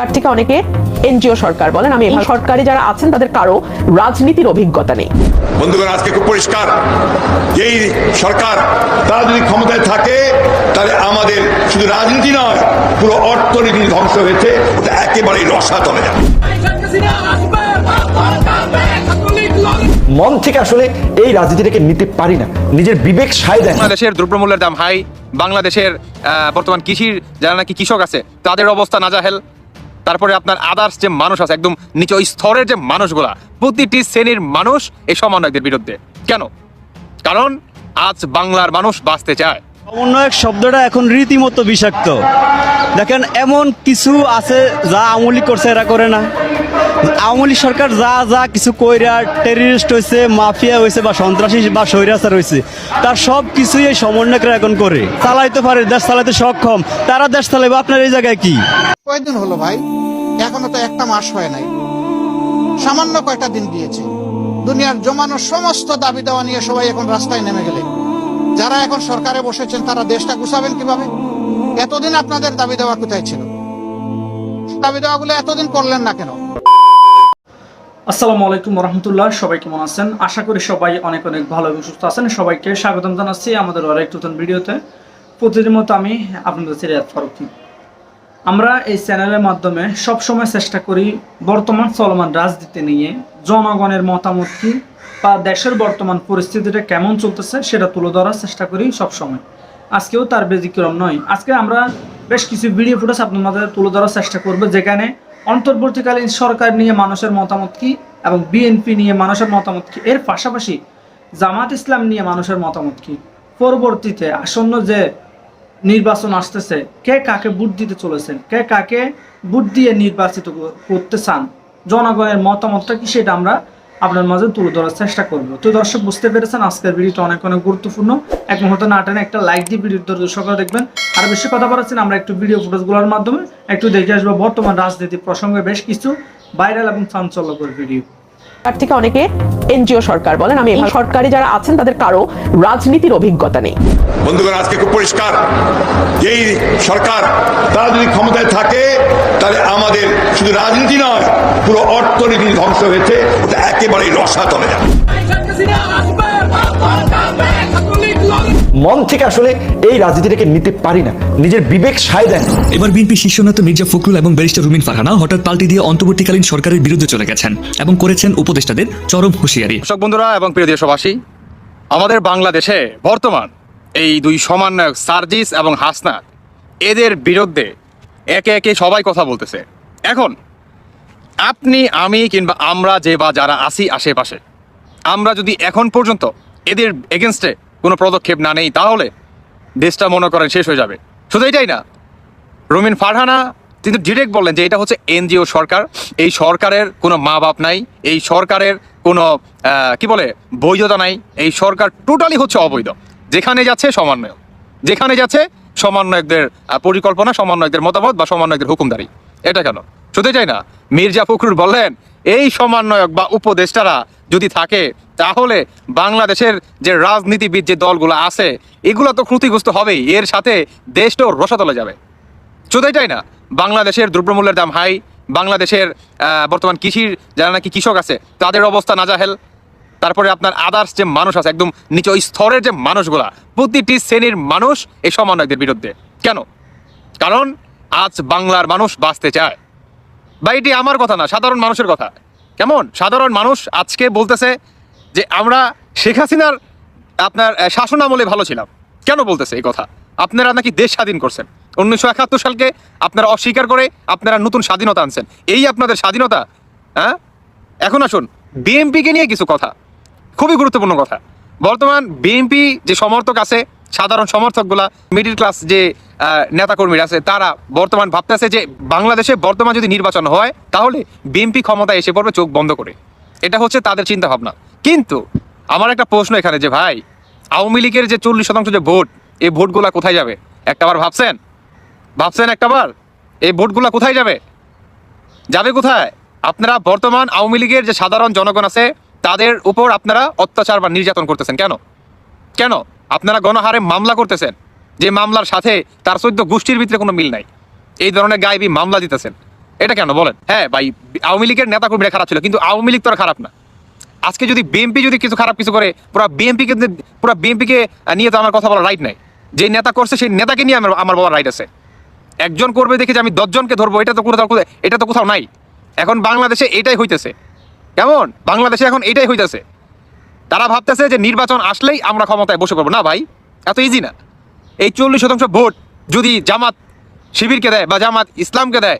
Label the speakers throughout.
Speaker 1: তার থেকে অনেকে এনজিও সরকার বলেন। আমি এভাবে সরকারি যারা আছেন তাদের কারও রাজনীতির অভিজ্ঞতা নেই।
Speaker 2: বন্ধুগণ আজকে খুব পরিষ্কার। এই সরকার তারা যদি ক্ষমতায় থাকে তাহলে আমাদের শুধু রাজনীতি নয় পুরো অর্থনীতি ধ্বংস হয়েছে ওটা একেবারেই রসাতলে যাবে।
Speaker 3: মন থেকে আসলে এই রাজনীতিটাকে নিতে পারি না। নিজের বিবেক সায় দেয়।
Speaker 4: বাংলাদেশের দ্রব্যমূল্যের দাম হাই বাংলাদেশের আহ, বর্তমান কৃষির যারা নাকি কৃষক আছে তাদের অবস্থা নাজাহেল। তারপরে আপনার আদার্স যে মানুষ আছে, একদম নিচু স্তরের যে মানুষগুলা, প্রতিটি শ্রেণির মানুষ এই সমন্বয়কদের বিরুদ্ধে। কেন? কারণ আজ বাংলার মানুষ বাঁচতে চায়।
Speaker 5: সমন্বয়ক শব্দটা এখন রীতিমতো বিষাক্ত। দেখেন, এমন কিছু আছে যা আমলি করছে, এরা করে না। আওয়ামী সরকার যা যা কিছু কইরা টেরিস্ট হয়েছে মাফিয়া হয়েছে বা সন্ত্রাসী বা স্বৈরাচার হয়েছে তার সব কিছুই এই সমন্বয়করা এখন করে। চালাইতে পারে, দেশ চালাইতে সক্ষম। তারা দেশ চালাইবে, আপনার এই জায়গায় কি?
Speaker 6: কয়দিন হলো ভাই? এখনও তো একটা মাস হয় নাই। সামান্য কয়টা দিন দিয়েছে। দুনিয়ার জমানো সমস্ত দাবি দেওয়া নিয়ে সবাই এখন রাস্তায় নেমে গেলে। যারা এখন সরকারে বসেছেন, তারা দেশটা গুছাবেন কীভাবে? এতদিন আপনাদের দাবি দেওয়া কোথায় ছিল? দাবি দেওয়াগুলো এতদিন করলেন না কেন?
Speaker 7: আসসালামু আলাইকুম রহমতুল্লাহ, সবাই কেমন আছেন? আশা করি সবাই অনেক অনেক ভালো এবং সুস্থ আছেন। সবাইকে স্বাগতম জানাচ্ছি আমাদের আরেক নতুন ভিডিওতে। প্রতিদিন মতো আমি আপনাদের সিরিয়াত ফারুকি আমরা এই চ্যানেলের মাধ্যমে সবসময় চেষ্টা করি বর্তমান চলমান রাজনীতি নিয়ে জনগণের মতামত কি বা দেশের বর্তমান পরিস্থিতিটা কেমন চলতেছে সেটা তুলে ধরার চেষ্টা করি সবসময়। আজকেও তার ব্যতিক্রম নয়। আজকে আমরা বেশ কিছু ভিডিও ফুটেজ আপনার মাঝে তুলে ধরার চেষ্টা করব, যেখানে অন্তর্বর্তীকালীন সরকার নিয়ে মানুষের মতামত কি এবং বিএনপি নিয়ে মানুষের মতামত কি? এর পাশাপাশি জামাত ইসলাম নিয়ে মানুষের মতামত কি? পরবর্তীতে আসন্ন যে নির্বাচন আসতেছে, কে কাকে ভোট দিতে চলেছেন, কে কাকে ভোট দিয়ে নির্বাচিত করতে চান, জনগণের মতামতটা কি সেটা আমরা আপনার মাঝে তুলে ধরার চেষ্টা করব। তো দর্শক, বুঝতে পেরেছেন আজকের ভিডিওটা অনেক অনেক গুরুত্বপূর্ণ। এক মুহূর্ত না টেনে একটা লাইক দিয়ে ভিডিও দর্শকরা দেখবেন। আর বেশি কথা বলাচ্ছেন আমরা একটু ভিডিও ফুটেজগুলোর মাধ্যমে একটু দেখে আসব বর্তমান রাজনীতি প্রসঙ্গে বেশ কিছু ভাইরাল এবং চাঞ্চল্যকর ভিডিও
Speaker 1: তার থেকে অনেকে এনজিও সরকার বলেন আমি এই সরকারে যারা আছেন তাদের কারও রাজনীতির অভিজ্ঞতা নেই
Speaker 2: বন্ধুগণ আজকে খুব পরিষ্কার এই সরকার তারা যদি ক্ষমতায় থাকে তাহলে আমাদের শুধু রাজনীতি নয় পুরো অর্থনীতি ধ্বংস হয়েছে ওটা একেবারেই রসা চলে যাবে
Speaker 3: মন থেকে আসলে এই রাজনীতিটাকে নিতে পারি না। নিজের বিবেক সায় দেয় না।
Speaker 8: এবার বিএনপি শীর্ষ নেতা মির্জা ফখরুল এবং ব্যারিস্টার রুমিন ফারহানা হঠাৎ পাল্টি দিয়ে অন্তর্বর্তীকালীন সরকারের বিরুদ্ধে চলে গেছেন এবং করেছেন উপদেষ্টাদের চরম হুঁশিয়ারি।
Speaker 4: দর্শক বন্ধুরা এবং প্রিয় দেশবাসী আমাদের বাংলাদেশে বর্তমান এই দুই সমন্বয়ক সার্জিস এবং হাসনাত এদের বিরুদ্ধে একে একে সবাই কথা বলতেছে। এখন আপনি আমি কিংবা আমরা যে বা যারা আসি আশেপাশে আমরা যদি এখন পর্যন্ত এদের এগেনস্টে কোনো পদক্ষেপ না নেই, তাহলে দেশটা মনে করেন শেষ হয়ে যাবে। শুধু এটাই না, রুমিন ফারহানা, তিনি ডিরেক্ট বললেন যে এটা হচ্ছে এনজিও সরকার। এই সরকারের কোনো মা বাপ নাই, এই সরকারের কোনো কি বলে, বৈধতা নাই, এই সরকার টোটালি হচ্ছে অবৈধ। যেখানে যাচ্ছে সমন্বয় যেখানে যাচ্ছে সমন্বয়কদের পরিকল্পনা, সমন্বয়কদের মতামত বা সমন্বয়কদের হুকুমদারি। এটা কেন? শুধু চাই না। মির্জা ফখরুল বললেন, এই সমন্বয়ক বা উপদেষ্টারা যদি থাকে, তাহলে বাংলাদেশের যে রাজনীতিবিদ যে দলগুলো আছে, এগুলো তো ক্ষতিগ্রস্ত হবেই। এর সাথে দেশটাও রসাতলে যাবে। শুধু এটাই না। বাংলাদেশের দ্রব্যমূল্যের দাম হাই, বাংলাদেশের বর্তমান কৃষির যারা নাকি কৃষক আছে, তাদের অবস্থা নাজাহেল। তারপরে আপনার আদার্স যে মানুষ আছে, একদম নিচু স্তরের যে মানুষগুলা, প্রতিটি শ্রেণির মানুষ এই সমন্বয়কদের বিরুদ্ধে। কেন? কারণ আজ বাংলার মানুষ বাঁচতে চায়। বা এটি আমার কথা না, সাধারণ মানুষের কথা। কেমন? সাধারণ মানুষ আজকে বলতেছে যে আমরা শেখ হাসিনার আপনার শাসন আমলে ভালো ছিলাম। কেন বলতেছে এই কথা? আপনারা নাকি দেশ স্বাধীন করছেন। উনিশশো একাত্তর সালকে আপনারা অস্বীকার করে আপনারা নতুন স্বাধীনতা আনছেন। এই আপনাদের স্বাধীনতা হ্যাঁ? এখন আসুন, বিএনপিকে নিয়ে কিছু কথা। খুবই গুরুত্বপূর্ণ কথা। বর্তমান বিএনপি যে সমর্থক আছে সাধারণ সমর্থকগুলা মিডিল ক্লাস যে নেতাকর্মীরা আছে, তারা বর্তমান ভাবতেছে যে, বাংলাদেশে বর্তমান যদি নির্বাচন হয়, তাহলে বিএনপি ক্ষমতায় এসে পড়বে, চোখ বন্ধ করে। এটা হচ্ছে তাদের চিন্তা ভাবনা কিন্তু আমার একটা প্রশ্ন এখানে যে, ভাই, আওয়ামী লীগের যে চল্লিশ শতাংশ যে ভোট, এই ভোটগুলা কোথায় যাবে? একটাবার ভাবছেন? ভাবছেন একটাবার? এই ভোটগুলা কোথায় যাবে? যাবে কোথায়? আপনারা বর্তমান আওয়ামী লীগের যে সাধারণ জনগণ আছে, তাদের উপর আপনারা অত্যাচার বা নির্যাতন করতেছেন। কেন? কেন? আপনারা গণহারে মামলা করতেছেন, যে মামলার সাথে তার চোদ্দ গোষ্ঠীর ভিতরে কোনো মিল নাই। এই ধরনের গায়েবী মামলা দিতেছেন। এটা কেন বলেন? হ্যাঁ ভাই, আওয়ামী লীগের নেতা কর্মীরা খারাপ ছিল, কিন্তু আওয়ামী লীগ তো আর খারাপ না। আজকে যদি বিএনপি যদি কিছু খারাপ কিছু করে, পুরো বিএনপিকে পুরো বিএনপিকে নিয়ে তো আমার কথা বলার রাইট নাই। যে নেতা করছে, সেই নেতাকে নিয়ে আমার আমার বলার রাইট আছে। একজন করবে দেখে যে আমি দশজনকে ধরবো, এটা তো কোথাও- এটা তো কোথাও নাই। এখন বাংলাদেশে এটাই হইতেছে। কেমন? বাংলাদেশে এখন এটাই হইতেছে। তারা ভাবতেছে যে নির্বাচন আসলেই আমরা ক্ষমতায় বসে পড়ব। না ভাই, এত ইজি না। এই চল্লিশ শতাংশ ভোট যদি জামাত শিবিরকে দেয় বা জামাত ইসলামকে দেয়,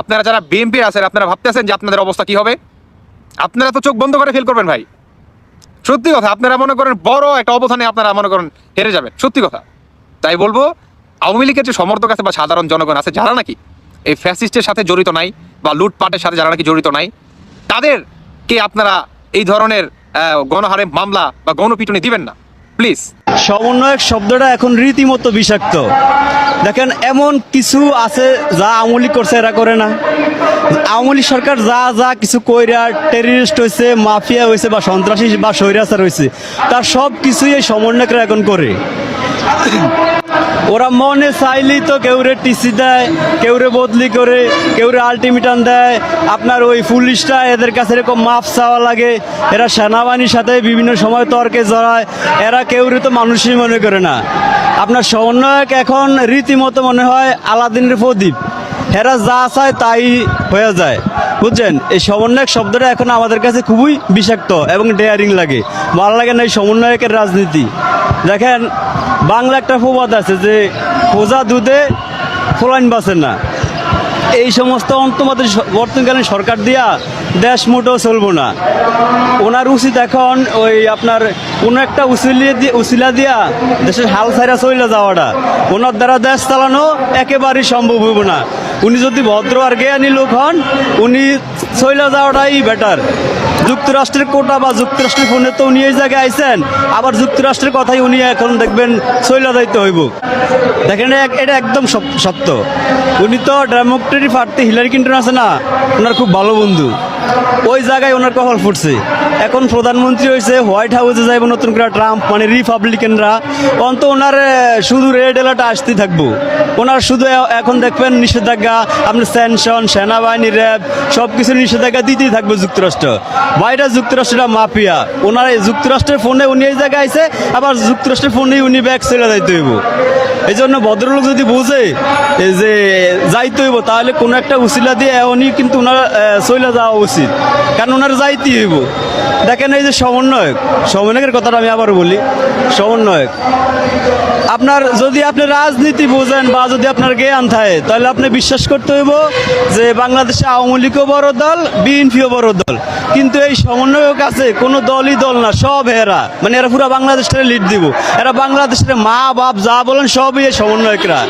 Speaker 4: আপনারা যারা বিএনপি আছেন, আপনারা ভাবতেছেন যে আপনাদের অবস্থা কি হবে? আপনারা তো চোখ বন্ধ করে ফেল করবেন ভাই। সত্যি কথা, আপনারা মনে করেন বড় একটা অবস্থানে আপনারা মনে করেন হেরে যাবেন। সত্যি কথা। তাই বলব, আওয়ামী লীগের যে সমর্থক আছে বা সাধারণ জনগণ আছে, যারা নাকি এই ফ্যাসিস্টের সাথে জড়িত নাই বা লুটপাটের সাথে যারা নাকি জড়িত নাই, তাদেরকে আপনারা এই ধরনের গণহারে মামলা বা গণপিটুনি দিবেন না। প্লিজ
Speaker 5: সমন্বয়ক শব্দটা এখন রীতিমতো বিষাক্ত। দেখেন, এমন কিছু আছে যা আমলি করছে, এরা করে না। আওয়ামী সরকার যা যা কিছু কইরা টেরিস্ট হয়েছে মাফিয়া হয়েছে বা সন্ত্রাসী বা স্বৈরাচার হয়েছে তার সব কিছুই এই সমন্বয়করা এখন করে। ওরা মনে চাইলেই তো কেউরে টিসি দেয়, কেউরে বদলি করে, কেউরে আলটিমেটাম দেয়। আপনার ওই পুলিশটা এদের কাছে এরকম মাপ চাওয়া লাগে। এরা সেনাবাহিনীর সাথে বিভিন্ন সময় তর্কে জড়ায়। এরা কেউরে তো মানুষই মনে করে না। আপনার সমন্বয়ক এখন রীতিমতো মনে হয় আলাদিনের প্রদীপ। এরা যা চায় তাই হয়ে যায়। বুঝছেন? এই সমন্বয়ক শব্দটা এখন আমাদের কাছে খুবই বিষাক্ত এবং ডেয়ারিং লাগে। ভালো লাগে না এই সমন্বয়কের রাজনীতি। দেখেন বাংলা একটা প্রবাদ আছে যে খোঁজা দুধে ফোলাইন বাসে না। এই সমস্ত অন্তমাদের বর্তমানকালীন সরকার দিয়া দেশ মোটেও চলবো না। ওনার উচিত এখন ওই আপনার কোনো একটা উসিলিয়ে দিয়ে উচিলা দিয়া দেশের হাল ছাইরা চলে যাওয়াটা। ওনার দ্বারা দেশ চালানো একেবারেই সম্ভব হইব না। উনি যদি ভদ্র আর জ্ঞানী লোক হন, উনি চলে যাওয়াটাই বেটার যুক্তরাষ্ট্রের কোটা বা যুক্তরাষ্ট্রের ফোনে তো উনি এই জায়গায় আইসেন আবার যুক্তরাষ্ট্রের কথাই উনি এখন দেখবেন শৈলা দায়িত্ব হইব। দেখেন এটা একদম সত্য। উনি তো ডেমোক্রেটিক পার্টি হিলারি ক্লিন্টন আছে না? ওনার খুব ভালো বন্ধু। ওই জায়গায় ওনার কপাল ফুটছে। এখন প্রধানমন্ত্রী হয়েছে, হোয়াইট হাউসে যাইব নতুন করে ট্রাম্প মানে রিপাবলিকানরা। অন্ত ওনার শুধু রেড এলার্ট আসতেই থাকব। ওনার শুধু এখন দেখবেন নিষেধাজ্ঞা আপনার স্যানশন সেনাবাহিনী, র্যাব সব কিছু নিষেধাজ্ঞা দিতেই থাকবে যুক্তরাষ্ট্র। বাইরে যুক্তরাষ্ট্রটা মাফিয়া। ওনার যুক্তরাষ্ট্রের ফোনে উনি এই জায়গায় আছে আবার যুক্তরাষ্ট্রের ফোনেই উনি ব্যাগ ছেড়ে যাইতে হইব। এই জন্য ভদ্রলোক যদি বোঝে যে যাইতে হইব, তাহলে কোনো একটা উসিলা দিয়ে উনি কিন্তু ওনার চলে যাওয়া উচিত। কারণ ওনার যাইতে হইব। দেখেন এই যে সমন্বয়ক। সমন্বয়কের কথাটা আমি আবার বলি। সমন্বয়ক, আপনার যদি আপনি রাজনীতি বোঝেন বা যদি আপনার জ্ঞান থাকে, তাহলে আপনি বিশ্বাস করতে হইব যে বাংলাদেশে আওয়ামী লীগও বড় দল, বিএনপিও বড় দল। কিন্তু এই সমন্বয়ক আছে, কোনো দলই দল না, সব এরা। মানে এরা পুরো বাংলাদেশটা লিড দিব। এরা বাংলাদেশের মা, বাপ, যা বলেন সবই এই সমন্বয়করা।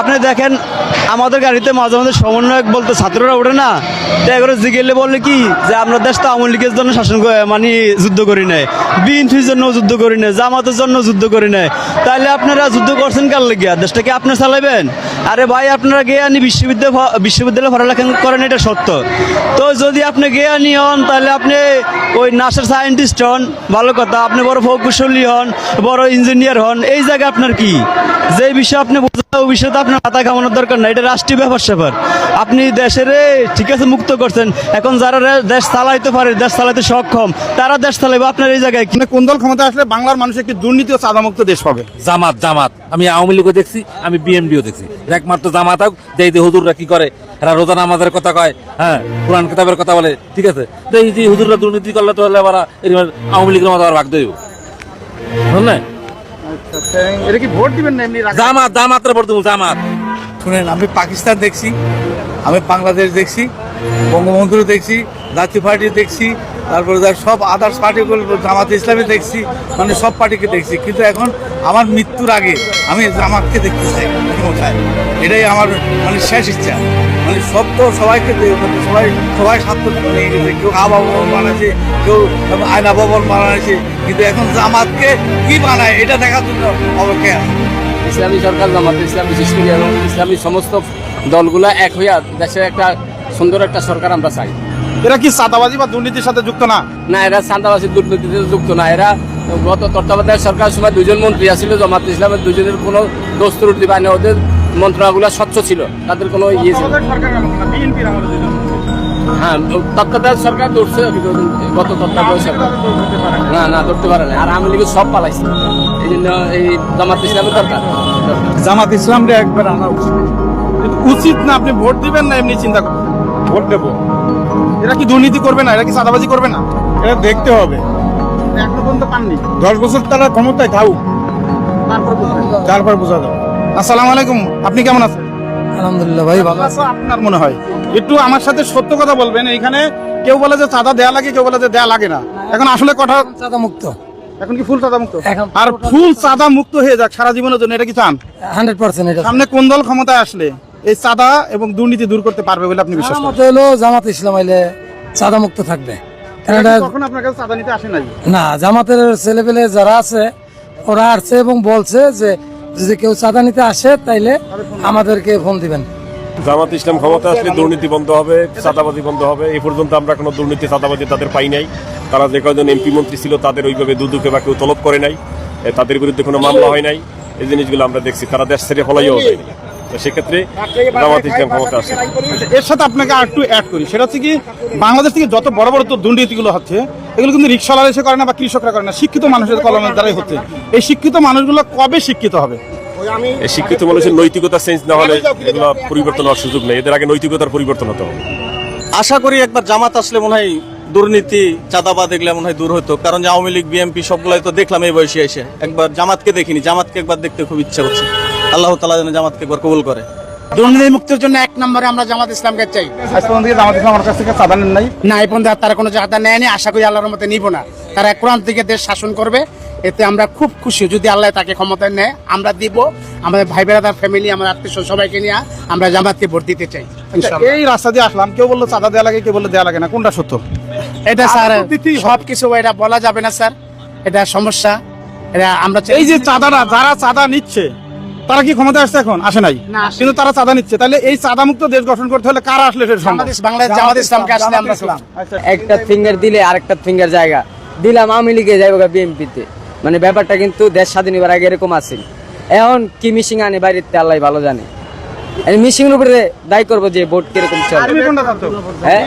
Speaker 5: আপনি দেখেন, আমাদের গাড়িতে মাঝে মাঝে সমন্বয়ক বলতে ছাত্ররা ওঠে না। তো এগুলো জিগেলে বলে কি যে আমরা দেশ তো আওয়ামী লীগের জন্য শাসন মানে যুদ্ধ করি নাই। বিএনপির জন্য যুদ্ধ করি নাই, জামাতের জন্য যুদ্ধ করি নাই। তাহলে আপনারা যুদ্ধ করছেন কার লেগে দেশটাকে আপনি চালাবেন আরে ভাই, আপনারা জ্ঞানী বিশ্ববিদ্যালয় বিশ্ববিদ্যালয়ে পড়ালেখা করেন, এটা সত্য। তো যদি আপনি জ্ঞানী হন তাহলে আপনি ওই নাসার সায়েন্টিস্ট হন, ভালো কথা। আপনি বড় প্রকৌশলী হন, বড় ইঞ্জিনিয়ার হন, এই জায়গায় আপনার কি? যে বিষয়ে আপনি ওই বিষয়ে আপনার মাথা কামানোর দরকার না এটা রাষ্ট্রীয় ব্যাপার। স্যাপার আপনি দেশের ঠিক আছে মুক্ত করছেন, এখন যারা রে- দেশ চালাইতে পারে দেশ চালাইতে সক্ষম। তারা দেশ চালাইবে আপনার এই জায়গায়
Speaker 9: মানে কোন দল ক্ষমতা আসলে বাংলার মানুষ একটি দুর্নীতি ও চাঁদামুক্ত দেশ পাবে?
Speaker 10: জামাত জামাত। আমি আওয়ামী লীগও দেখছি আমি বিএমডিও দেখছি। একমাত্র জামাত হোক যে এই যে হুজুররা কি করে এরা রোজা নামাজের কথা কয় হ্যাঁ কোরআন কিতাবের কথা বলে ঠিক আছে? তো এই যে হুজুররা দুর্নীতি করলে তো হলে আবার আওয়ামী লীগের মতো আবার ভাগ দেব বুঝলেন
Speaker 9: এটা কি ভোট দিবেন না এমনি
Speaker 10: জামাত জামাতের পর তুমি জামাত।
Speaker 11: শুনেন আমি পাকিস্তান দেখছি আমি বাংলাদেশ দেখছি বঙ্গবন্ধু দেখছি, জাতীয় পার্টি দেখছি, তারপরে সব আদার্স পার্টিগুলো জামাত ইসলামী দেখছি মানে সব পার্টিকে দেখছি। কিন্তু এখন আমার মৃত্যুর আগে আমি জামাতকে দেখতে চাই, ক্ষমতায়। এটাই আমার মানে শেষ ইচ্ছা। মানে সব তো সবাইকে মানে সবাই সবাই স্বার্থ কেউ আবা ভবন বানাচ্ছে কেউ আয়না ভবন বানাচ্ছে কিন্তু এখন জামাতকে কি বানায়, এটা দেখার জন্য আছে।
Speaker 12: ইসলামী সরকার, জামাত ইসলামী করে এবং ইসলামী সমস্ত দলগুলা এক হইয়া দেশে একটা সুন্দর একটা সরকার আমরা চাই।
Speaker 9: এরা কি চাঁদাবাজি বা দুর্নীতির সাথে যুক্ত না?
Speaker 12: না এরা সান্দাবাসী দুর্নীতিতে যুক্ত না। এরা গত তত্ত্বাবধায়ক সরকার সময় দুজন মন্ত্রী আছিল জামাত ইসলামের দুজনের কোনো দোষ ত্রুটি পায় না ওদের
Speaker 13: মন্ত্রণালয়গুলো স্বচ্ছ ছিল তাদের কোনো ইয়ে ছিল হ্যাঁ তত্ত্বাবধায়ক সরকার ধরছে গত তত্ত্বাবধায়ক সরকার। না না ধরতে পারে না আর আওয়ামী লীগের সব পালাইছে। এই জন্য এই জামাত ইসলামের দরকার।
Speaker 9: জামাত ইসলামরে একবার আনা উচিত। উচিত না আপনি ভোট দিবেন না এমনি চিন্তা করবেন ভোট দেবো। এরা কি দুর্নীতি করবে না? এরা কি চাঁদাবাজি করবে না? এটা দেখতে হবে। এখনও পর্যন্ত পাননি। দশ বছর তারা ক্ষমতায় থাকুক। তারপর বোঝা যাবে। আসসালামু আলাইকুম। আপনি কেমন আছেন?
Speaker 14: আলহামদুলিল্লাহ ভাই ভালো।
Speaker 9: আচ্ছা, আপনার মনে হয়? একটু আমার সাথে সত্য কথা বলবেন। এখানে কেউ বলে যে চাঁদা দেয়া লাগে কেউ বলে যে দেয়া লাগে না। এখন আসলে কথা
Speaker 14: চাঁদা মুক্ত
Speaker 9: এখন কি ফুল চাঁদা মুক্ত
Speaker 14: এখন
Speaker 9: আর ফুল চাঁদা মুক্ত হয়ে যাক সারা জীবনের জন্য এটা কি চান?
Speaker 14: হান্ড্রেড পার্সেন্ট এটা
Speaker 9: সামনে কোন দল ক্ষমতায় আসলে? এই চাঁদা এবং দুর্নীতি দূর করতে পারবে বলে আপনি বিশ্বাস
Speaker 14: আমার
Speaker 9: করেন?
Speaker 14: হলো জামাত ইসলাম আইলে চাঁদা মুক্ত থাকবে
Speaker 9: কখন আপনার কাছে চাঁদা নিতে আসে নাই?
Speaker 14: না জামাতের ছেলেপেলে যারা আছে ওরা আসছে এবং বলছে যে যদি কেউ চাঁদা নিতে আসে তাইলে আমাদেরকে ফোন দিবেন।
Speaker 3: জামাত ইসলাম ক্ষমতা আসলে দুর্নীতি বন্ধ হবে চাঁদাবাজি বন্ধ হবে। এই পর্যন্ত আমরা কোনো দুর্নীতি চাঁদাবাজি তাদের পাই নাই। তারা যে কয়জন এমপি মন্ত্রী ছিল তাদের ওইভাবে দুদুকে বা কেউ তলব করে নাই। তাদের বিরুদ্ধে কোনো মামলা হয় নাই। এই জিনিসগুলো আমরা দেখছি। তারা দেশ ছেড়ে ফলাইও যায় তো সেক্ষেত্রে জামাত ইসলাম ক্ষমতা আসে
Speaker 9: এর সাথে আপনাকে আর একটু অ্যাড করি। সেটা হচ্ছে কি বাংলাদেশ থেকে যত বড় বড় তো দুর্নীতিগুলো হচ্ছে এগুলো কিন্তু রিক্সাওয়ালা এসে করে না বা কৃষকরা করে না শিক্ষিত মানুষের কলমের দ্বারাই হচ্ছে। এই শিক্ষিত মানুষগুলো কবে শিক্ষিত হবে?
Speaker 3: এই শিক্ষিত মানুষের নৈতিকতা চেঞ্জ না হলে এগুলো পরিবর্তন হওয়ার সুযোগ নেই। এদের আগে নৈতিকতার পরিবর্তন হতে হবে।
Speaker 15: আশা করি একবার জামাত আসলে মনে হয় দুর্নীতি চাঁদাবাদ এগুলো মনে হয় দূর হতো। কারণ যে আওয়ামী লীগ বিএনপি সবগুলাই তো দেখলাম এই বয়সে এসে। একবার জামাতকে দেখিনি জামাতকে একবার দেখতে খুব ইচ্ছা করছে। আল্লাহ তালা যেন জামাতকে একবার কবুল করে।
Speaker 6: দুর্নীতি মুক্তির জন্য এক নম্বরে আমরা জামাত ইসলামকে চাই।
Speaker 9: জামাত ইসলাম আমার কাছ থেকে চাঁদা নেন নাই?
Speaker 6: না এই পর্যন্ত আর তারা কোনো চাঁদা নেয়নি। আশা করি আল্লাহর মতে নিব না। তারা কোরআন থেকে দেশ শাসন করবে। এতে আমরা খুব খুশি। যদি আল্লাহ তাকে ক্ষমতা নেয় আমরা দিব। আমাদের ভাই বেড়াদার ফ্যামিলি আমার আত্মীয় সবাইকে নিয়ে আমরা জামাতকে ভোট দিতে চাই
Speaker 9: এই রাস্তা দিয়ে আসলাম। কেউ বলল চাঁদা দেওয়া লাগে কেউ বলল দেওয়া লাগে না। কোনটা সত্য?
Speaker 6: এটা স্যার। সব কিছু এটা বলা যাবে না স্যার। এটা সমস্যা। এটা আমরা চাই-
Speaker 9: এই যে চাঁদাটা যারা চাঁদা নিচ্ছে তারা কি ক্ষমতা আসছে এখন? আসে নাই। কিন্তু তারা চাঁদা নিচ্ছে। তাহলে এই চাঁদা মুক্ত দেশ গঠন করতে হলে কারা আসলে সেটা সম্ভব?
Speaker 6: বাংলাদেশ বাংলাদেশ জামাত ইসলামকে আসলে আমরা
Speaker 9: আচ্ছা
Speaker 13: একটা ফিঙ্গার দিলে আরেকটা ফিঙ্গার জায়গা। দিলাম আওয়ামী লীগে যাইব বিএনপিতে। মানে ব্যাপারটা কিন্তু দেশ স্বাধীন হবার আগে এরকম আছে। এখন কি মিশিং আনে বাইরেতে আল্লাহ ভালো জানে। মিশিং এর উপরে দায়ী করব যে ভোট কীরকম চলে? হ্যাঁ?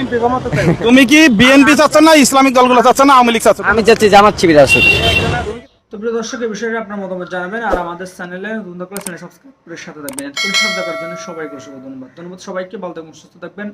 Speaker 9: তুমি কি বিএনপি চাচ্ছ না ইসলামিক দলগুলো চাচ্ছ না আওয়ামী লীগ চাচ্ছ?
Speaker 13: আমি চাচ্ছি জামাত শিবির আসুক।
Speaker 7: তো প্রিয় দর্শক এই বিষয়ে আপনার মতামত জানাবেন আর আমাদের চ্যানেলে চ্যানেল সাথে থাকবেন। সাথে থাকার জন্য সবাইকে অসংখ্য ধন্যবাদ। ধন্যবাদ সবাইকে, ভালো থাকবেন, সুস্থ থাকবেন।